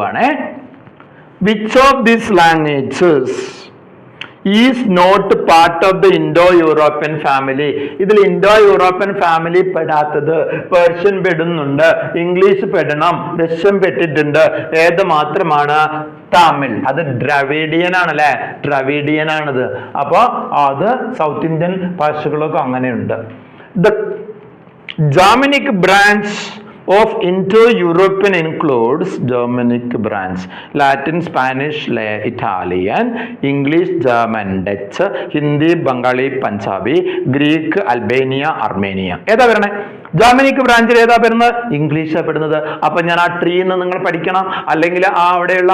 പോവുകയാണേ. Which of these languages is not part of the Indo European family ഇതിൽ Indo European family പെടാത്തത് Persian പെടുന്നുണ്ട് English പെടണം Russian പെട്ടിട്ടുണ്ട്. ഏത് മാത്രമാണ്? തമിഴ്. അത് ദ്രവീഡിയൻ ആണല്ലേ ദ്രവീഡിയൻ ആണത് അപ്പോ അത് സൗത്ത് ഇന്ത്യൻ ഭാഷകളൊക്കെ അങ്ങനെയുണ്ട്. The Germanic branch of Indo European includes Germanic branch Latin Spanish Italian English German Dutch Hindi Bengali Punjabi Greek Albania Armenia ഏതാ വരണേ? ജർമ്മനിക്ക് ബ്രാഞ്ചിൽ ഏതാ വരുന്നത്? ഇംഗ്ലീഷാണ് പെടുന്നത്. അപ്പൊ ഞാൻ ആ ട്രീന്ന് നിങ്ങൾ പഠിക്കണം. അല്ലെങ്കിൽ ആ അവിടെയുള്ള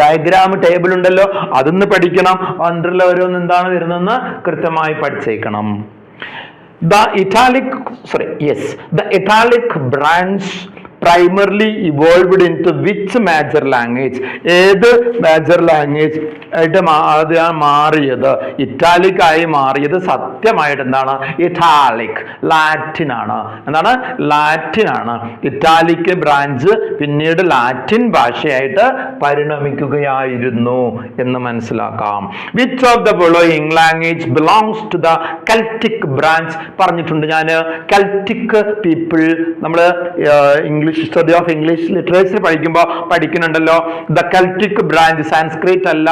ഡയഗ്രാം ടേബിൾ ഉണ്ടല്ലോ അതൊന്ന് പഠിക്കണം. അണ്ടറിൽ ഓരോന്ന് എന്താണ് വരുന്നതെന്ന് കൃത്യമായി പഠിച്ചേക്കണം. The italic, sorry, yes, the italic branch evolved into which major language ഏത് മേജർ ലാംഗ്വേജ് ആയിട്ട് മാറിയത്? ഇറ്റാലിക് ആയി മാറിയത് സത്യമായിട്ട് എന്താണ്? ഇറ്റാലിക് ലാറ്റിൻ ആണ്. എന്താണ്? ലാറ്റിൻ ആണ്. ഇറ്റാലിക് ബ്രാഞ്ച് പിന്നീട് ലാറ്റിൻ ഭാഷയായിട്ട് പരിണമിക്കുകയായിരുന്നു എന്ന് മനസ്സിലാക്കാം. Which of the following language belongs to the Celtic branch പറഞ്ഞിട്ടുണ്ട് ഞാൻ കൽറ്റിക് പീപ്പിൾ നമ്മൾ English study of English literature പഠിക്കുമ്പോൾ പഠിക്കുന്നുണ്ടല്ലോ. ദ കൽട്ടിക് ബ്രാഞ്ച് സാൻസ്ക്രിറ്റ് അല്ല.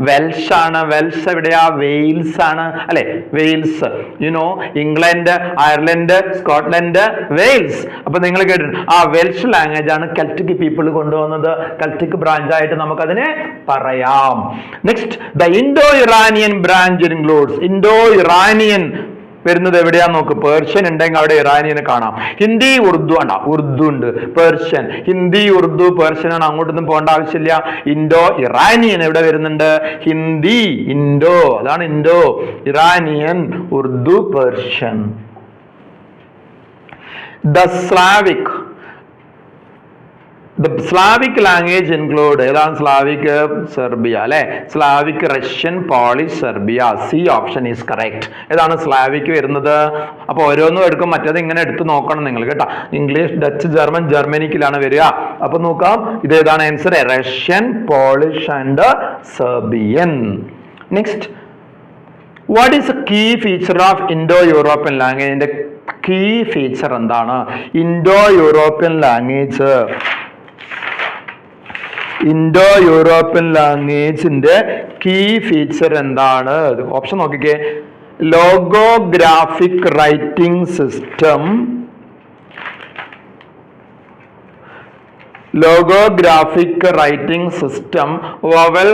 വെൽഷ് ആണ്. വെൽഷ് എവിടെയാ? വെയിൽസ് ആണ്. അല്ലെ? Wales you know England Ireland Scotland Wales അപ്പൊ നിങ്ങൾ കേട്ടിട്ടുണ്ട്. ആ വെൽഷ് ലാംഗ്വേജ് ആണ് കൽട്ടിക് പീപ്പിൾ കൊണ്ടുവന്നത്. കൽട്ടിക് ബ്രാഞ്ച് ആയിട്ട് നമുക്കതിനെ പറയാം. Next the Indo Iranian branch includes Indo Iranian വരുന്നത് എവിടെയാ നോക്ക്? പേർഷ്യൻ ഉണ്ടെങ്കിൽ അവിടെ ഇറാനിയനെ കാണാം. ഹിന്ദി ഉറുദു ആണ് ഉറുദു ഉണ്ട്. പേർഷ്യൻ ഹിന്ദി ഉറുദു പേർഷ്യൻ ആണ്. അങ്ങോട്ടൊന്നും പോകേണ്ട ആവശ്യമില്ല. ഇൻഡോ ഇറാനിയൻ എവിടെ വരുന്നുണ്ട്? ഹിന്ദി ഇൻഡോ. അതാണ് Indo. Iranian Urdu Persian the Slavic the Slavic language include ഏതാണ്? സ്ലാവിക് സെർബിയ അല്ലെ? Slavic Russian Polish Serbia C option is correct ഏതാണ് സ്ലാവിക് വരുന്നത്? അപ്പൊ ഓരോന്നും എടുക്കും മറ്റേത് ഇങ്ങനെ എടുത്ത് നോക്കണം നിങ്ങൾ കേട്ടോ. ഇംഗ്ലീഷ് ഡച്ച് ജർമ്മൻ ജർമ്മനിക്കിലാണ് വരിക. അപ്പൊ നോക്കാം ഇത് ഏതാണ്? Answer Russian Polish and Serbian next what is key feature of Indo European ലാംഗ്വേജിന്റെ key feature എന്താണ്? Indo European language Indo European ലാംഗ്വേജിന്റെ key feature എന്താണ് ഓപ്ഷൻ നോക്കിക്കേ. Logographic writing system logographic writing system vowel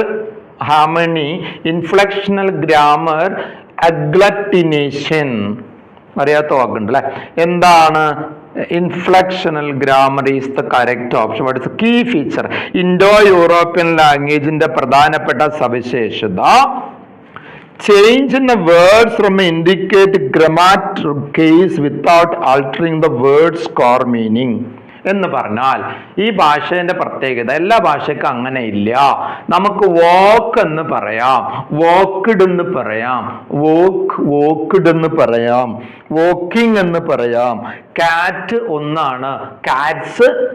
harmony inflectional grammar agglutination അറിയാത്ത വാക്കുണ്ട് അല്ലെ എന്താണ്? Inflectional grammar is the correct option what is key feature Indo European ലാംഗ്വേജിന്റെ പ്രധാനപ്പെട്ട സവിശേഷത change in the word's form indicate grammatical case without altering the word's core meaning എന്ന് പറഞ്ഞാൽ ഈ ഭാഷേന്റെ പ്രത്യേകത എല്ലാ ഭാഷയ്ക്കും അങ്ങനെ ഇല്ല. നമുക്ക് വോക്ക് എന്ന് പറയാം. വോക്ക്ഡ് എന്ന് പറയാം. വോക്ക് വോക്ക്ഡ് എന്ന് പറയാം. വോക്കിംഗ് എന്ന് പറയാം. കാറ്റ് ഒന്നാണ്. കാറ്റ്സ്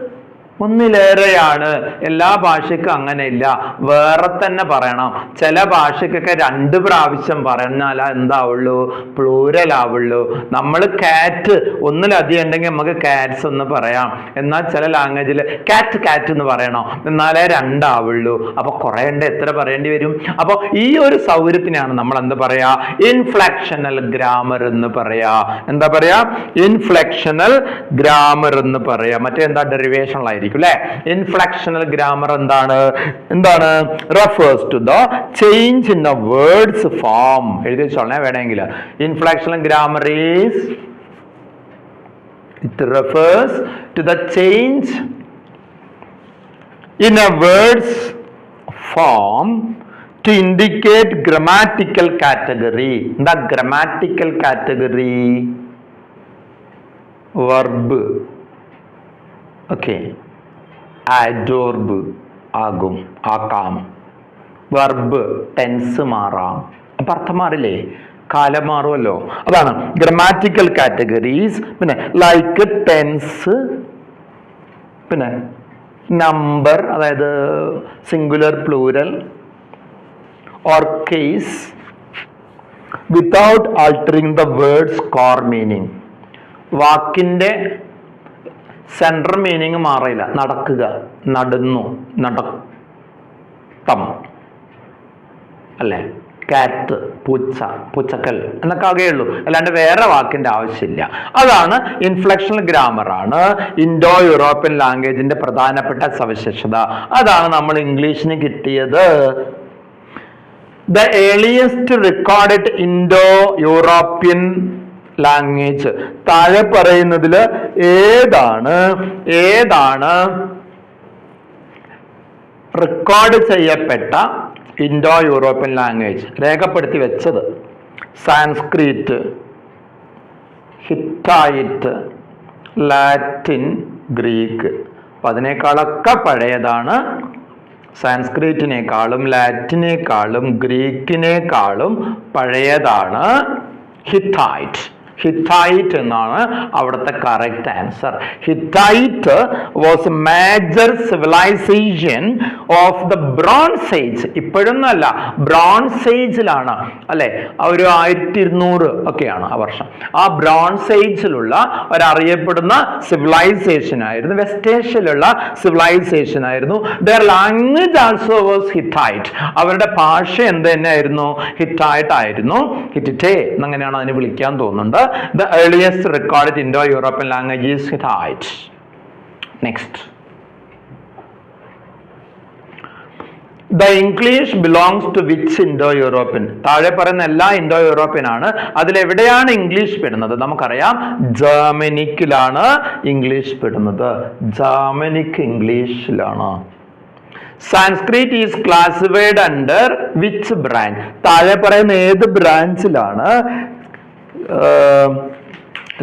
ഒന്നിലേറെയാണ്. എല്ലാ ഭാഷയ്ക്കും അങ്ങനെയില്ല. വേറെ തന്നെ പറയണം. ചില ഭാഷയ്ക്കൊക്കെ രണ്ട് പ്രാവശ്യം പറഞ്ഞാൽ എന്താവുള്ളൂ? പ്ലൂരൽ ആവുള്ളൂ. നമ്മൾ കാറ്റ് ഒന്നിലധികം ഉണ്ടെങ്കിൽ നമുക്ക് കാറ്റ്സ് എന്ന് പറയാം. എന്നാൽ ചില ലാംഗ്വേജിൽ കാറ്റ് കാറ്റ് എന്ന് പറയണം. എന്നാലേ രണ്ടാവുള്ളൂ. അപ്പൊ കുറേ ഉണ്ട്. എത്ര പറയേണ്ടി വരും? അപ്പോൾ ഈ ഒരു സൗകര്യത്തിനാണ് നമ്മൾ എന്താ പറയാ? ഇൻഫ്ലക്ഷണൽ ഗ്രാമർ എന്ന് പറയാ. എന്താ പറയാ? ഇൻഫ്ലക്ഷണൽ ഗ്രാമർ എന്ന് പറയാ. മറ്റേ എന്താ ഡെറിവേഷണലായിരിക്കും അല്ലെ ഇൻഫ്ലക്ഷണൽ ഗ്രാമർ എന്താണ്? എന്താണ്? Refers to the change in the word's form എഴുതി വെച്ചോളേ വേണമെങ്കിൽ. Inflectional grammar is it refers to the change in a word's form to indicate grammatical category എന്താ grammatical category verb. Okay. Adverb ആകും ആക്കാം. Verb tense മാറാം. അപ്പൊ അർത്ഥം മാറില്ലേ? കാലം മാറുമല്ലോ. അതാണ് ഗ്രമാറ്റിക്കൽ കാറ്റഗറീസ് പിന്നെ ലൈക്ക് ടെൻസ് പിന്നെ നമ്പർ അതായത് singular plural or case without altering the word's core meaning വാക്കിന്റെ സെൻട്രൽ മീനിങ് മാറില്ല നടക്കുക നടന്നു നടത്തം. അല്ലേ? കാറ്റ് പൂച്ച പൂച്ചക്കൽ എന്നൊക്കെ ആകെയുള്ളൂ അല്ലാണ്ട് വേറെ വാക്കിന്റെ ആവശ്യമില്ല. അതാണ് ഇൻഫ്ലക്ഷണൽ ഗ്രാമറാണ് ഇൻഡോ യൂറോപ്യൻ ലാംഗ്വേജിന്റെ പ്രധാനപ്പെട്ട സവിശേഷത. അതാണ് നമ്മൾ ഇംഗ്ലീഷിന് കിട്ടിയത്. The earliest recorded Indo European language താഴെ പറയുന്നതിൽ ഏതാണ്? ഏതാണ്? റെക്കോർഡ് ചെയ്യപ്പെട്ട ഇൻഡോ യൂറോപ്യൻ ലാംഗ്വേജ് രേഖപ്പെടുത്തി വെച്ചത്. സാൻസ്ക്രിറ്റ് ഹിറ്റായിറ്റ് ലാറ്റിൻ ഗ്രീക്ക് അപ്പം അതിനേക്കാളൊക്കെ പഴയതാണ് സാൻസ്ക്രിറ്റിനേക്കാളും ലാറ്റിനേക്കാളും ഗ്രീക്കിനേക്കാളും പഴയതാണ് ഹിറ്റൈറ്റ് ഹിറ്റൈറ്റ് എന്നാണ് അവിടുത്തെ correct answer Hittite was major civilisation of the bronze age ഇപ്പോഴൊന്നല്ല bronze ഏജിലാണ് അല്ലെ? ഒരു ആയിരത്തി ഇരുന്നൂറ് ഒക്കെയാണ് ആ വർഷം. ആ ബ്രോൺസ് ഏജിലുള്ള ഒരറിയപ്പെടുന്ന സിവിലൈസേഷൻ ആയിരുന്നു വെസ്റ്റ് ഏഷ്യയിലുള്ള സിവിലൈസേഷൻ ആയിരുന്നു. Their language also was Hittite അവരുടെ ഭാഷ എന്ത് തന്നെയായിരുന്നു? ഹിറ്റൈറ്റ് ആയിരുന്നു. ഹിറ്റിറ്റേ എന്നങ്ങനെയാണ് അതിനെ വിളിക്കാൻ തോന്നുന്നുണ്ട്. The earliest recorded Indo-European language is Hittite. Next. The English belongs to which Indo European താഴെ പറയുന്ന എല്ലാ ഇൻഡോ യൂറോപ്യൻ ആണ്. അതിലെവിടെയാണ് ഇംഗ്ലീഷ് പെടുന്നത്? നമുക്കറിയാം. ജർമ്മനിക്കിലാണ് ഇംഗ്ലീഷ് പെടുന്നത്. ജർമ്മനിക്ക് ഇംഗ്ലീഷിലാണ് Sanskrit is classified under which branch താഴെ പറയുന്ന ഏത് ബ്രാഞ്ചിലാണ്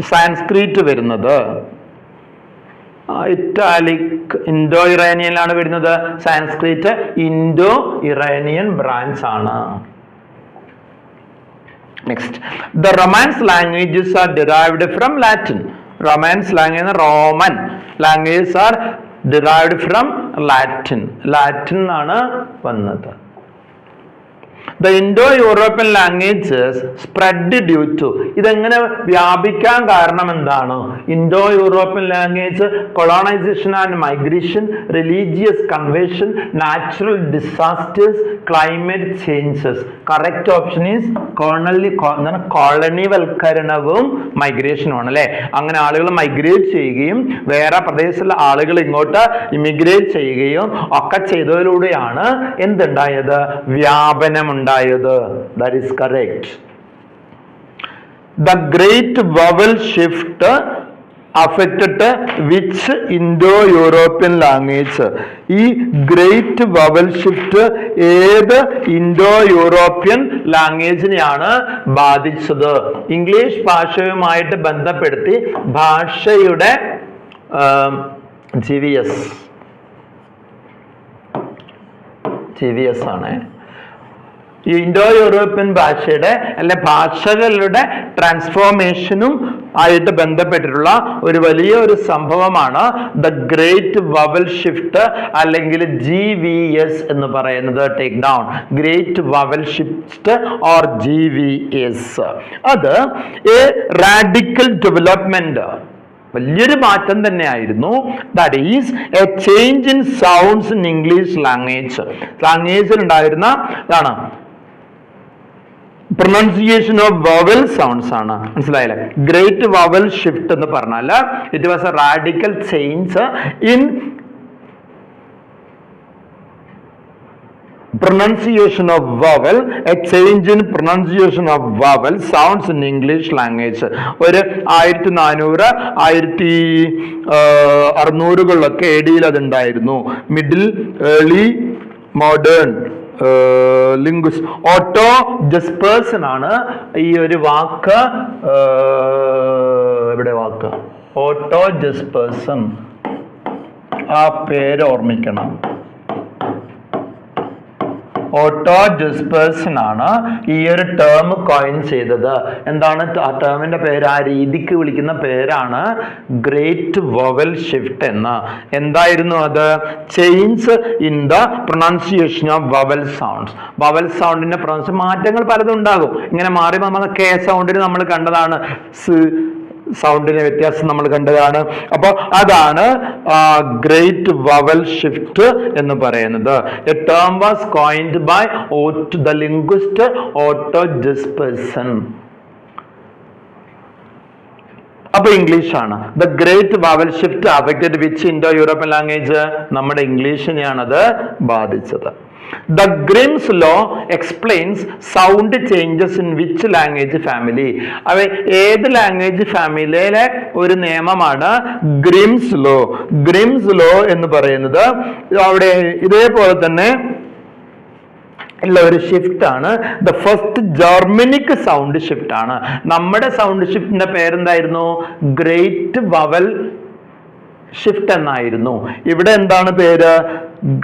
സാൻസ്ക്രിറ്റ് വരുന്നത്. ഇറ്റാലിക് ഇൻഡോ ഇറാനിയനിലാണ് വരുന്നത്. സാൻസ്ക്രീറ്റ് ഇൻഡോ ഇറാനിയൻ ബ്രാഞ്ച് ആണ്. Next the romance languages are derived from Latin romance language Roman languages are derived from Latin Latin ആണ് വന്നത്. The Indo European languages spread due to ഇതെങ്ങനെ വ്യാപിക്കാൻ കാരണം എന്താണ്? Indo European language colonization and migration religious conversion natural disasters climate changes correct option is colony കോളനിവൽക്കരണവും മൈഗ്രേഷനുമാണ് അല്ലെ? അങ്ങനെ ആളുകൾ മൈഗ്രേറ്റ് ചെയ്യുകയും വേറെ പ്രദേശത്തുള്ള ആളുകൾ ഇങ്ങോട്ട് ഇമിഗ്രേറ്റ് ചെയ്യുകയും ഒക്കെ ചെയ്തതിലൂടെയാണ് എന്തുണ്ടായത്? വ്യാപനം ഉണ്ടായത്. That is correct the great vowel shift affected which Indo European language ഈ ഗ്രേറ്റ് വവൽ ഷിഫ്റ്റ് ഏത് ഇൻഡോ യൂറോപ്യൻ ലാംഗ്വേജിനെയാണ് ബാധിച്ചത്? ഇംഗ്ലീഷ് ഭാഷയുമായിട്ട് ബന്ധപ്പെടുത്തി ഭാഷയുടെ G V S G V S ആണ്. ഇൻഡോ യൂറോപ്യൻ ഭാഷയുടെ അല്ലെ ഭാഷകളുടെ ട്രാൻസ്ഫോർമേഷനും ആയിട്ട് ബന്ധപ്പെട്ടിട്ടുള്ള ഒരു വലിയ ഒരു സംഭവമാണ് ദ ഗ്രേറ്റ് വവൽ ഷിഫ്റ്റ് അല്ലെങ്കിൽ ജി വി എസ് എന്ന് പറയുന്നത് take down great vowel shift or G V S അത് എ റാഡിക്കൽ ഡെവലപ്മെന്റ് വലിയൊരു മാറ്റം തന്നെയായിരുന്നു. That is a change in sounds in English language language ഉണ്ടായിരുന്ന ഇതാണ് പ്രൊനൗൺസിയേഷൻ ഓഫ് വവൽ സൗണ്ട്സ് ആണ്. മനസ്സിലായില്ലേ? ഗ്രേറ്റ് വവൽ ഷിഫ്റ്റ് എന്ന് പറഞ്ഞാൽ it was a radical change in pronunciation of vowel a change in pronunciation of vowel sounds in English language ഒരു ആയിരത്തി നാനൂറ് ആയിരത്തി അറുന്നൂറുകളിലൊക്കെ എ ഡിയിൽ അതുണ്ടായിരുന്നു. Middle early modern linguist Otto Jespersen ആണ് ഈ ഒരു വാക്ക് എവിടെ വാക്ക്? ഓട്ടോ ജസ്പേഴ്സൺ ആ പേര് ഓർമ്മിക്കണം. ഓട്ടോ ഡിസ്പേഴ്സൺ ആണ് ഈ ഒരു ടേം കോയിൻ ചെയ്തത്. എന്താണ്? ആ ടേമിന്റെ പേര് ആ രീതിക്ക് വിളിക്കുന്ന പേരാണ് ഗ്രേറ്റ് വൊവൽ ഷിഫ്റ്റ് എന്ന്. എന്തായിരുന്നു അത്? Change in the pronunciation of vowel sounds vowel സൗണ്ടിന്റെ pronounce മാറ്റങ്ങൾ പലതും ഉണ്ടാകും. ഇങ്ങനെ മാറി നമ്മൾ കെ സൗണ്ടിന് നമ്മൾ കണ്ടതാണ്. സ് സൗണ്ടിന്റെ വ്യത്യാസം നമ്മൾ കണ്ടതാണ്. അപ്പോൾ അതാണ് ഗ്രേറ്റ് വവൽ ഷിഫ്റ്റ് എന്ന് പറയുന്നത്. A term was coined by Otto the linguist Otto Jespersen അപ്പൊ ഇംഗ്ലീഷ് ആണ് the great vowel shift affected which Indo European language നമ്മുടെ ഇംഗ്ലീഷിനെയാണ് അത് ബാധിച്ചത്. The Grimm's law explains sound changes in which language family അവ ഏത് ലാംഗ്വേജ് ഫാമിലിയിലെ ഒരു നിയമമാണ് ഗ്രിംസ് ലോ ഗ്രിംസ് ലോ എന്ന് പറയുന്നത് അവിടെ ഇതേപോലെ തന്നെ ഉള്ള ഒരു ഷിഫ്റ്റ് ആണ്. The first Germanic sound shift ആണ്. നമ്മുടെ സൗണ്ട് ഷിഫ്റ്റിന്റെ പേരെന്തായിരുന്നു? ഗ്രേറ്റ് വവൽ ഷിഫ്റ്റ് എന്നായിരുന്നു ഇവിടെ എന്താണ് പേര്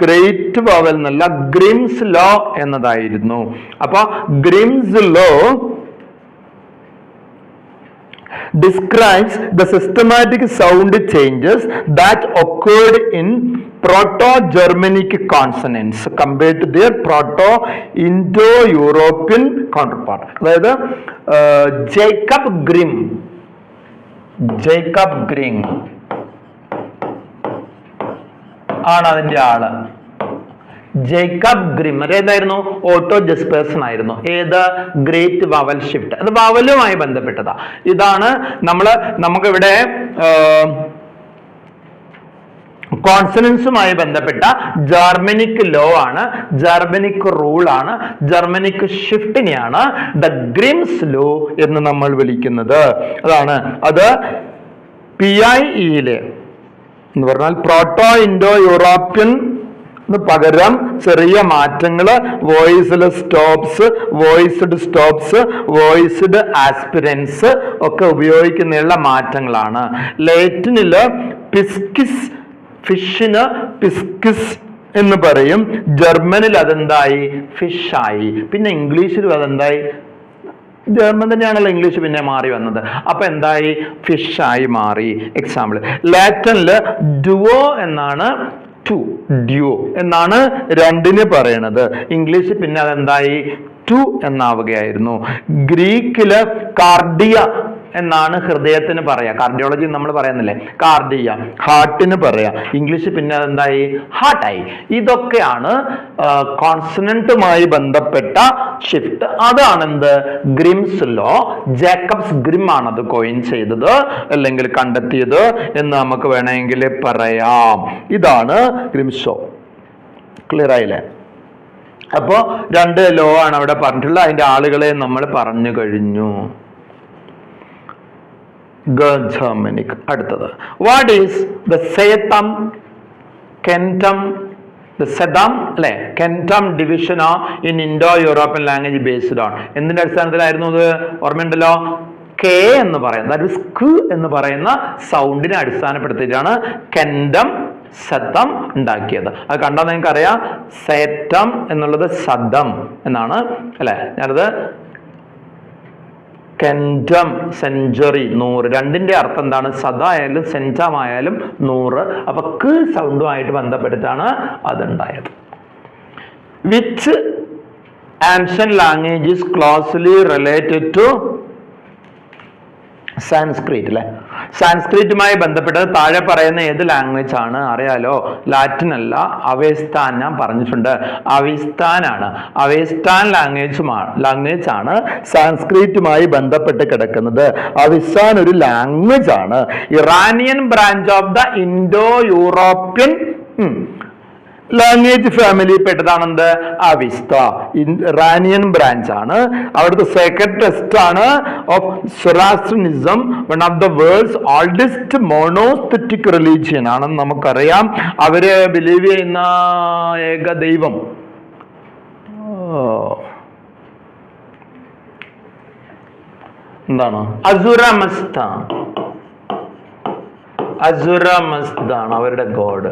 ഗ്രേറ്റ് വവൽ എന്നല്ല ഗ്രിംസ് ലോ എന്നതായിരുന്നു അപ്പൊ Grimm's law describes the systematic sound changes that occurred in proto-Germanic consonants compared to their proto-Indo-European counterpart. അതായത് ജേക്കബ് ഗ്രിം ജേക്കബ് ഗ്രിം ആണ് അതിന്റെ ആൾ. ജേക്കബ് ഗ്രിമർ ഏതായിരുന്നു? ഓട്ടോ ജസ്പേഴ്സൺ ആയിരുന്നു. ഏത്? Great vowel shift. അത് വവലുമായി ബന്ധപ്പെട്ടതാ. ഇതാണ് നമ്മൾ നമുക്കിവിടെ കോൺസണൻസുമായി ബന്ധപ്പെട്ട ജർമ്മനിക് ലോ ആണ് ജർമ്മനിക് റൂൾ ആണ് ജർമ്മനിക് ഷിഫ്റ്റിനെയാണ് ദ ഗ്രിംസ് ലോ എന്ന് നമ്മൾ വിളിക്കുന്നത്. അതാണ് അത് പി ഐ ഇയിലെ എന്ന് പറഞ്ഞാൽ പ്രോട്ടോ ഇൻഡോ യൂറോപ്യൻ പകരം ചെറിയ മാറ്റങ്ങൾ വോയിസിലെ stops voiced stops voiced aspirants ഒക്കെ ഉപയോഗിക്കുന്നതിനുള്ള മാറ്റങ്ങളാണ്. ലേറ്റിനിൽ പിസ്കിസ് ഫിഷിന് പിസ്കിസ് എന്ന് പറയും. ജർമ്മനിൽ അതെന്തായി? ഫിഷായി പിന്നെ ഇംഗ്ലീഷിലും അതെന്തായി? ജർമ്മൻ തന്നെയാണല്ലോ ഇംഗ്ലീഷ് പിന്നെ മാറി വന്നത്. അപ്പൊ എന്തായി? ഫിഷായി മാറി. എക്സാമ്പിൾ ലാറ്റനിൽ ഡുവോ എന്നാണ് ടു ഡ്യൂ എന്നാണ് രണ്ടിന് പറയണത്. ഇംഗ്ലീഷ് പിന്നെ അതെന്തായി? ടു എന്നാവുകയായിരുന്നു. ഗ്രീക്കിൽ കാർഡിയ എന്നാണ് ഹൃദയത്തിന് പറയാ. കാർഡിയോളജി നമ്മൾ പറയുന്നില്ലേ? കാർഡിയ ഹാർട്ടിന് പറയാ. ഇംഗ്ലീഷ് പിന്നെ എന്തായി? ഹാർട്ടായി ഇതൊക്കെയാണ് കോൺസനന്റുമായി ബന്ധപ്പെട്ട ഷിഫ്റ്റ് അതാണ് എന്ത് ഗ്രിംസ് ലോ ജേക്കബ്സ് ഗ്രിം ആണ് അത് കോയിൻ ചെയ്തത് അല്ലെങ്കിൽ കണ്ടെത്തിയത് എന്ന് നമുക്ക് വേണമെങ്കിൽ പറയാം. ഇതാണ് ഗ്രിംസോ ക്ലിയർ ആയില്ലേ? അപ്പോ രണ്ട് ലോ ആണ് അവിടെ പറഞ്ഞിട്ടുള്ളത്. അതിന്റെ ആളുകളെ നമ്മൾ പറഞ്ഞു കഴിഞ്ഞു. ഗർജർമനിക് അടുത്തത്. What is the satem centum the satem അല്ലെ? Centum division in Indo European language based on എന്തിന്റെ അടിസ്ഥാനത്തിലായിരുന്നു അത്? ഓർമ്മയുണ്ടല്ലോ? കെ എന്ന് പറയുന്നത് അതായത് സ്ക് എന്ന് പറയുന്ന സൗണ്ടിനെ അടിസ്ഥാനപ്പെടുത്തിയിട്ടാണ് കെൻഡം ശതം ഉണ്ടാക്കിയത്. അത് കണ്ടാൽ നിങ്ങൾക്ക് അറിയാം സേറ്റം എന്നുള്ളത് സദം എന്നാണ് അല്ലെ? ഞാനത് കെൻഡം സെഞ്ചുറി നൂറ്. രണ്ടിന്റെ അർത്ഥം എന്താണ്? സദ ആയാലും സെഞ്ചം ആയാലും നൂറ്. അപ്പൊ ക് സൗണ്ടുമായിട്ട് ബന്ധപ്പെട്ടിട്ടാണ് അതുണ്ടായത്. Which ancient language is closely related to Sanskrit അല്ലെ? സാൻസ്ക്രിറ്റുമായി ബന്ധപ്പെട്ടത് താഴെ പറയുന്ന ഏത് ലാംഗ്വേജ് ആണ്? അറിയാലോ ലാറ്റിൻ അല്ല അവേസ്ഥാൻ ഞാൻ പറഞ്ഞിട്ടുണ്ട്. അവിസ്ഥാൻ ആണ് അവേസ്ഥാൻ ലാംഗ്വേജുമാണ് ലാംഗ്വേജ് ആണ് സാൻസ്ക്രിറ്റുമായി ബന്ധപ്പെട്ട് കിടക്കുന്നത്. അവിസ്ഥാൻ ഒരു ലാംഗ്വേജ് ആണ്. Iranian branch of the Indo European language family പെട്ടതാണെന്ത്? Avesta Iranian branch ആണ്. അവിടുത്തെ സെക്കൻഡ് ടെസ്റ്റ് ആണ് of Zoroastrianism one of the world's oldest monotheistic religion ആണെന്ന് നമുക്കറിയാം. അവർ ബിലീവ് ചെയ്യുന്ന ഏക ദൈവം. എന്താണ്? അസുരമസ്ത. അസുരമസ്താണ് അവരുടെ ഗോഡ്.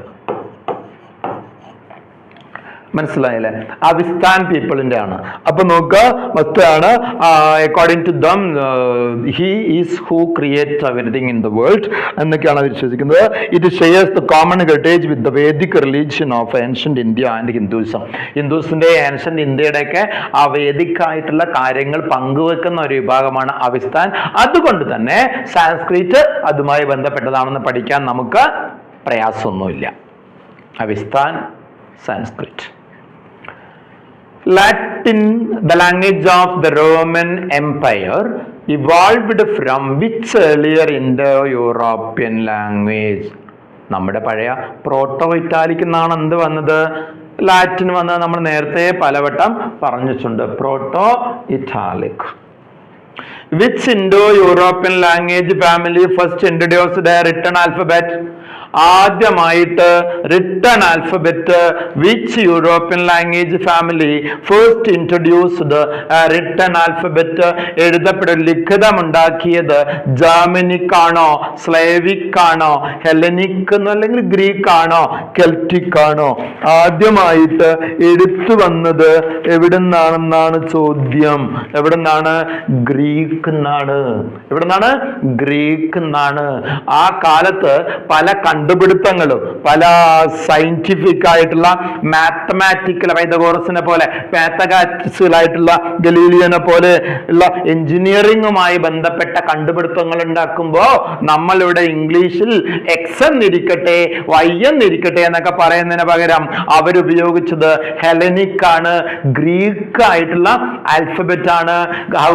മനസ്സിലായില്ലേ? അവിസ്ഥാൻ പീപ്പിളിന്റെ ആണ്. അപ്പൊ നോക്കുക മറ്റാണ് according to them he is who create everything in the world എന്നൊക്കെയാണ് വിശ്വസിക്കുന്നത്. It shares the common heritage with the Vedic religion of ancient India and Hinduism ഹിന്ദുസിന്റെ ancient ഇന്ത്യയുടെ ഒക്കെ ആ വേദിക്കായിട്ടുള്ള കാര്യങ്ങൾ പങ്കുവെക്കുന്ന ഒരു വിഭാഗമാണ് അവിസ്ഥാൻ അതുകൊണ്ട് തന്നെ സാൻസ്ക്രിറ്റ് അതുമായി ബന്ധപ്പെട്ടതാണെന്ന് പഠിക്കാൻ നമുക്ക് പ്രയാസമൊന്നുമില്ല. Avestan Sanskrit Latin, the language of the Roman Empire, evolved from which earlier Indo-European language? നമ്മുടെ പഴയ പ്രോട്ടോ ഇറ്റാലിക് എന്നാണ് എന്ത് വന്നത്? ലാറ്റിൻ വന്നത് നമ്മൾ നേരത്തെ പലവട്ടം പറഞ്ഞിട്ടുണ്ട്. Proto Italic which Indo European language family first introduced written alphabet ആദ്യമായിട്ട് written alphabet which European language family first introduced written alphabet എഴുതപ്പെടും ലിഖിതമുണ്ടാക്കിയത് ജർമനിക് ആണോ സ്ലേവിക് ആണോ ഹെലനിക് അല്ലെങ്കിൽ ഗ്രീക്ക് ആണോ കെൽറ്റിക് ആണോ ആദ്യമായിട്ട് എടുത്തു വന്നത് എവിടുന്നാണെന്നാണ് ചോദ്യം. എവിടുന്നാണ്? ഗ്രീക്ക് എന്നാണ്. എവിടുന്നാണ്? ഗ്രീക്ക് എന്നാണ്. ആ കാലത്ത് പല കണ്ടുപിടുത്തങ്ങളും പല സയന്റിഫിക് ആയിട്ടുള്ള മാത്തമാറ്റിക്കൽ പൈതഗോറസിനെ പോലെ മാത്തകാറ്റിക്കലായിട്ടുള്ള ഗലീലിയനെ പോലെ ഉള്ള എഞ്ചിനീയറിംഗുമായി ബന്ധപ്പെട്ട കണ്ടുപിടുത്തങ്ങൾ ഉണ്ടാക്കുമ്പോൾ നമ്മളിവിടെ ഇംഗ്ലീഷിൽ എക്സ് എന്നിരിക്കട്ടെ വൈ എന്നിരിക്കട്ടെ എന്നൊക്കെ പറയുന്നതിന് പകരം അവരുപയോഗിച്ചത് ഹെലനിക് ആണ് ഗ്രീക്ക് ആയിട്ടുള്ള ആൽഫബറ്റ് ആണ്. How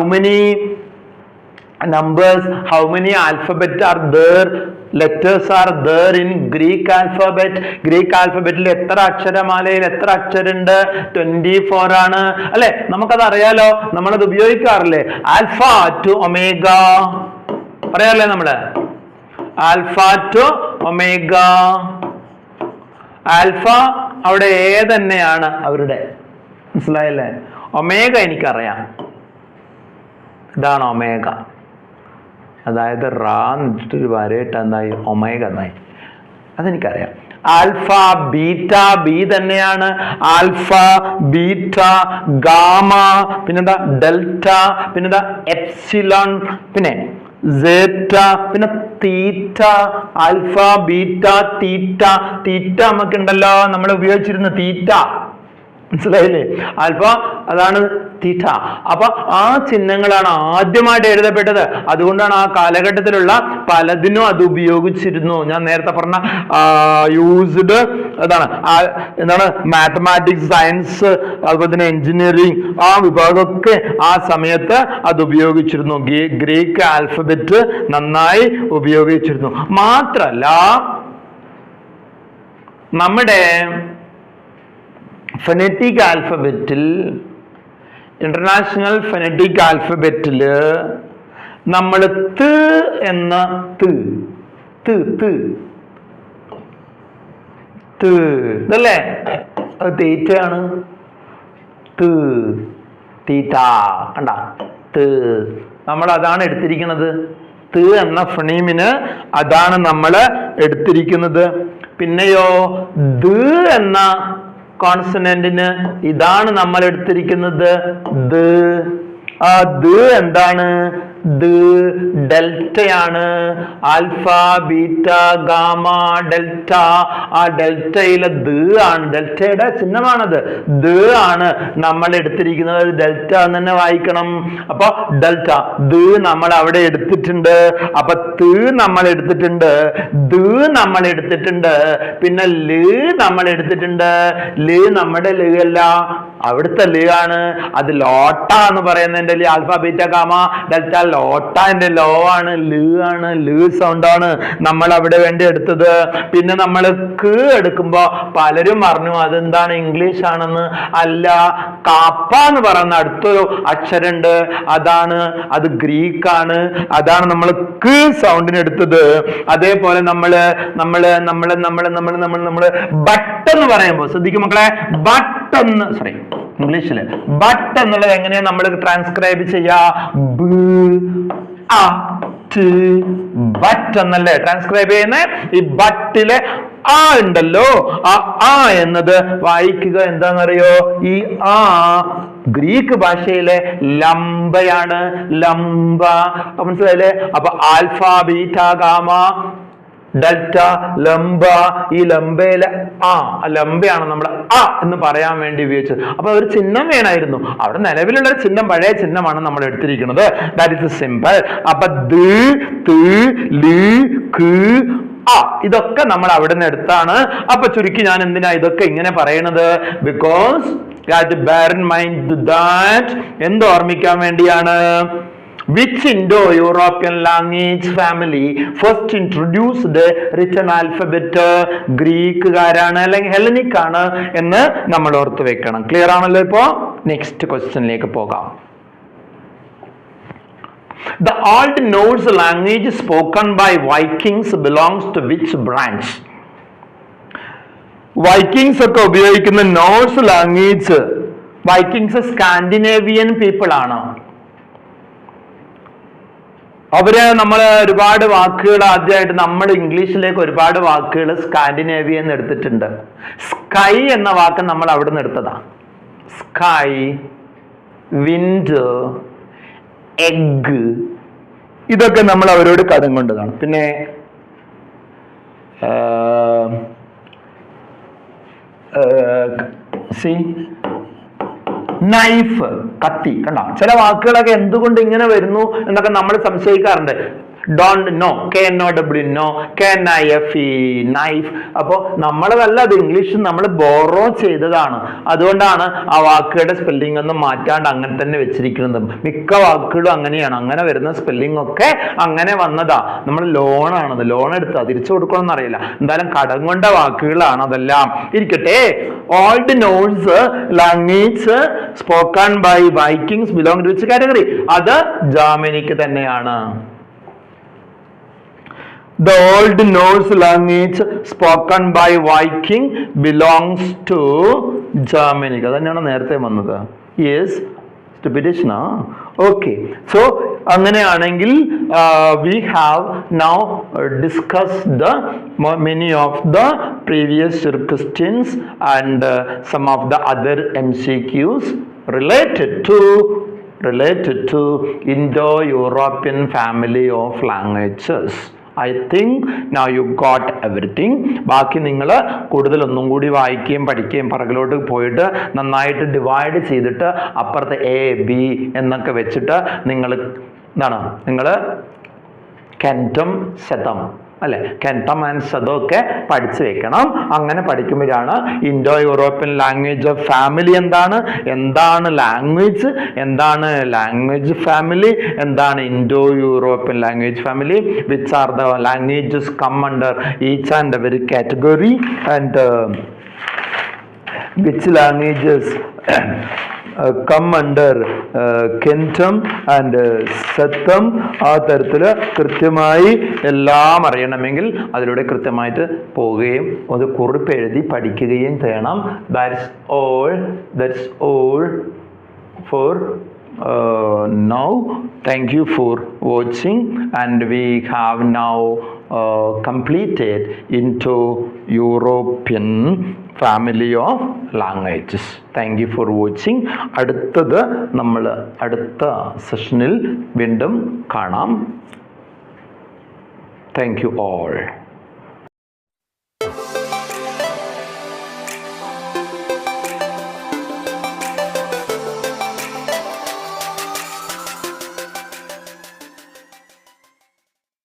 numbers how many alphabet are there? Letters are there in Greek alphabet Greek ആൽഫബറ്റിൽ എത്ര അക്ഷരമാലയിൽ എത്ര അക്ഷരമുണ്ട് ട്വന്റി ഫോർ ആണ്. അല്ലെ? നമുക്കത് അറിയാലോ നമ്മളത് ഉപയോഗിക്കാറില്ലേ? Alpha to omega. പറയാറില്ലേ നമ്മൾ? Alpha to omega. ആൽഫ അവിടെ ഏ തന്നെയാണ് അവരുടെ. മനസ്സിലായല്ലേ? ഒമേഗ എനിക്കറിയാം. ഇതാണ് ഒമേഗ. അതായത് റാ എന്നിട്ട് ഒരു വരയിട്ട് എന്തായി? ഒമേഗ എന്നായി. അതെനിക്കറിയാം. ആൽഫ ബീറ്റ ബി തന്നെയാണ്. ആൽഫ ബീറ്റ ഗാമ പിന്നെന്താ? ഡെൽറ്റ പിന്നെന്താ? എപ്സിലോൺ പിന്നെ സെറ്റ പിന്നെ തീറ്റ ആൽഫ ബീറ്റ തീറ്റ തീറ്റ നമുക്കുണ്ടല്ലോ നമ്മൾ ഉപയോഗിച്ചിരുന്ന തീറ്റ. മനസ്സിലായില്ലേ? അൽഫ അതാണ് തിഥ അപ്പൊ ആ ചിഹ്നങ്ങളാണ് ആദ്യമായിട്ട് എഴുതപ്പെട്ടത്. അതുകൊണ്ടാണ് ആ കാലഘട്ടത്തിലുള്ള പലതിനും അത് ഉപയോഗിച്ചിരുന്നു. ഞാൻ നേരത്തെ പറഞ്ഞ യൂസ്ഡ് അതാണ് എന്താണ്? മാത്തമാറ്റിക്സ് സയൻസ് അതുപോലെ തന്നെ എഞ്ചിനീയറിംഗ് ആ വിഭാഗമൊക്കെ ആ സമയത്ത് അത് ഉപയോഗിച്ചിരുന്നു. ഗ്രീക്ക് ആൽഫബറ്റ് നന്നായി ഉപയോഗിച്ചിരുന്നു. മാത്രല്ല നമ്മുടെ ഫെനറ്റിക് ആൽഫബറ്റിൽ ഇന്റർനാഷണൽ ഫെനറ്റിക് ആൽഫബറ്റിൽ നമ്മൾ ത് എന്ന ത് ഇതല്ലേ? അത് തീറ്റയാണ്. തീറ്റ. കണ്ട? നമ്മൾ അതാണ് എടുത്തിരിക്കുന്നത്. ത് എന്ന ഫണീമിന് അതാണ് നമ്മൾ എടുത്തിരിക്കുന്നത്. പിന്നെയോ ദ് എന്ന കോൺസണന്റിന് ഇതാണ് നമ്മൾ എടുത്തിരിക്കുന്നത് ദ് ആ ദ് എന്താണ്? ഡെൽറ്റയാണ്. Alpha beta gamma delta. ആ ഡെൽറ്റയിലെ ദ് ആണ്. ഡെൽറ്റയുടെ ചിഹ്നമാണത്. ദ് ആണ് നമ്മൾ എടുത്തിരിക്കുന്നത്. ഡെൽറ്റ എന്ന് തന്നെ വായിക്കണം. അപ്പൊ ഡെൽറ്റ ദ് നമ്മൾ അവിടെ എടുത്തിട്ടുണ്ട്. അപ്പൊ ത് നമ്മൾ എടുത്തിട്ടുണ്ട്. ദ് നമ്മൾ എടുത്തിട്ടുണ്ട്. പിന്നെ ൽ നമ്മൾ എടുത്തിട്ടുണ്ട്. ൽ നമ്മുടെ ൽ അല്ല. അവിടുത്തെ ൽ ആണ്. അത് ലോട്ട എന്ന് പറയുന്നതിന്റെ ലി. ആൽഫ ബീറ്റ ഗാമ ഡെൽറ്റ ലോട്ടന്റെ ലോ ആണ് ൽ ആണ് ൽ സൗണ്ട് ആണ്. നമ്മൾ അവിടെ വേണ്ടി എടുത്തത്. പിന്നെ നമ്മൾ ക് എടുക്കുമ്പോ പലരും പറഞ്ഞു അതെന്താണ് ഇംഗ്ലീഷ് ആണെന്ന്? അല്ല കാപ്പ എന്ന് പറയുന്ന അടുത്തൊരു അക്ഷരമുണ്ട് അതാണ് അത് ഗ്രീക്ക് ആണ്. അതാണ് നമ്മൾ ക് സൗണ്ടിന് എടുത്തത്. അതേപോലെ നമ്മൾ നമ്മൾ നമ്മൾ നമ്മൾ നമ്മൾ നമ്മൾ നമ്മൾ ബട്ട് എന്ന് പറയുമ്പോൾ ശ്രദ്ധിക്കും മക്കളെ ബട്ട് എന്ന് സോറി ഇംഗ്ലീഷിൽ ബട്ട് എന്നുള്ളത് എങ്ങനെയാ നമ്മൾ ട്രാൻസ്ക്രൈബ് ചെയ്യാ? ബ് അ ബട്ട് എന്നല്ലേ ട്രാൻസ്ക്രൈബ് ചെയ്യുന്ന? ഈ ബട്ടിലെ ആ ഉണ്ടല്ലോ. ആ ആ എന്നത് വായിക്കുക എന്താണെന്നറിയോ ഈ ആ ഗ്രീക്ക് ഭാഷയിലെ ലംബയാണ്. ലംബ മനസ്സിലായില്ലേ? അപ്പൊ alpha beta gamma delta lambda ഈ ലംബയിലെ ആ ലംബയാണ് നമ്മൾ ആ എന്ന് പറയാൻ വേണ്ടി ഉപയോഗിച്ചത്. അപ്പൊ ഒരു ചിഹ്നം വേണമായിരുന്നു അവിടെ നിലവിലുള്ള ഒരു ചിഹ്നം പഴയ ചിഹ്നമാണ് നമ്മൾ എടുത്തിരിക്കുന്നത്. ദാറ്റ് ഇസ് സിമ്പിൾ അപ്പൊ ലി ആ ഇതൊക്കെ നമ്മൾ അവിടെ നിന്ന് എടുത്താണ്. അപ്പൊ ചുരുക്കി ഞാൻ എന്തിനാ ഇതൊക്കെ ഇങ്ങനെ പറയണത്? ബിക്കോസ് ബാരൻ മൈൻഡ് ദാറ്റ് എന്ത് ഓർമ്മിക്കാൻ വേണ്ടിയാണ്? Which Indo European language family first introduced written alphabet ഗ്രീക്കുകാരാണ് അല്ലെങ്കിൽ ഹെലനിക് ആണ് എന്ന് നമ്മൾ ഓർത്ത് വെക്കണം. ക്ലിയർ ആണല്ലോ ഇപ്പോ? നെക്സ്റ്റ് ക്വസ്റ്റ്യനിലേക്ക് പോകാം. The old Norse language spoken by Vikings belongs to which branch Vikings ഒക്കെ ഉപയോഗിക്കുന്ന Norse language Vikings Scandinavian people ആണ്? അവർ നമ്മൾ ഒരുപാട് വാക്കുകൾ ആദ്യമായിട്ട് നമ്മൾ ഇംഗ്ലീഷിലേക്ക് ഒരുപാട് വാക്കുകൾ സ്കാൻഡിനേവിയൻ എടുത്തിട്ടുണ്ട്. സ്കൈ എന്ന വാക്ക് നമ്മൾ അവിടെ നിന്ന് എടുത്തതാ. സ്കൈ വിൻഡ് എഗ് ഇതൊക്കെ നമ്മൾ അവരോട് കടം കൊണ്ടതാണ്. പിന്നെ സി നൈഫ് കത്തി. കണ്ട? ചില വാക്കുകളൊക്കെ എന്തുകൊണ്ട് ഇങ്ങനെ വരുന്നു എന്നൊക്കെ നമ്മൾ സംശയിക്കാറുണ്ട്. Don't know K N O W know K N I F E knife അപ്പോൾ നമ്മളതല്ല അത് ഇംഗ്ലീഷ് നമ്മൾ ബോറോ ചെയ്തതാണ്. അതുകൊണ്ടാണ് ആ വാക്കുകളുടെ സ്പെല്ലിംഗ് ഒന്നും മാറ്റാണ്ട് അങ്ങനെ തന്നെ വെച്ചിരിക്കുന്നത്. മിക്ക വാക്കുകളും അങ്ങനെയാണ്. അങ്ങനെ വരുന്ന സ്പെല്ലിംഗ് ഒക്കെ അങ്ങനെ വന്നതാ. നമ്മൾ ലോണാണത് ലോൺ എടുത്താ. തിരിച്ചു കൊടുക്കണം എന്നറിയില്ല എന്തായാലും കടം കൊണ്ട വാക്കുകളാണ് അതെല്ലാം. ഇരിക്കട്ടെ. Old Norse language spoken by Vikings belong to which category അത് ജാമിനിക്ക് തന്നെയാണ്. The Old Norse language spoken by Viking belongs to Germany. അത് തന്നെയാണ് നേരത്തെ വന്നത് യെസ് സ്റ്റുപ്പിറ്റേഷൻ ആ ഓക്കെ സോ അങ്ങനെയാണെങ്കിൽ we have now discuss the many of the previous questions and some of the other M C Qs related to related to Indo-European family of languages. I think now you got everything ബാക്കി നിങ്ങൾ കൂടുതൽ ഒന്നും കൂടി വായിക്കുകയും പഠിക്കുകയും പറകിലോട്ട് പോയിട്ട് നന്നായിട്ട് divide ചെയ്തിട്ട് അപ്പുറത്ത് എ ബി എന്നൊക്കെ വെച്ചിട്ട് നിങ്ങൾ എന്താണ്? നിങ്ങൾ കെന്റം ശതം. അല്ലെ? കെന്റമാൻസ് ശതം പഠിച്ചു വെക്കണം. അങ്ങനെ പഠിക്കുമ്പോഴാണ് Indo European language of family എന്താണ്? എന്താണ് ലാംഗ്വേജ് എന്താണ് ലാംഗ്വേജ് ഫാമിലി എന്താണ് Indo European language family which are the languages come under each and every category and which languages uh, come under uh, കെൻറ്റം and satem ആ തരത്തിൽ കൃത്യമായി എല്ലാം അറിയണമെങ്കിൽ അതിലൂടെ കൃത്യമായിട്ട് പോവുകയും അത് കുറിപ്പ് എഴുതി പഠിക്കുകയും ചെയ്യണം that's all that's all for uh, now thank you for watching and we have now uh, completed into european family of languages thank you for watching അടുത്തത് നമ്മൾ അടുത്ത സെഷനിൽ വീണ്ടും കാണാം. Thank you all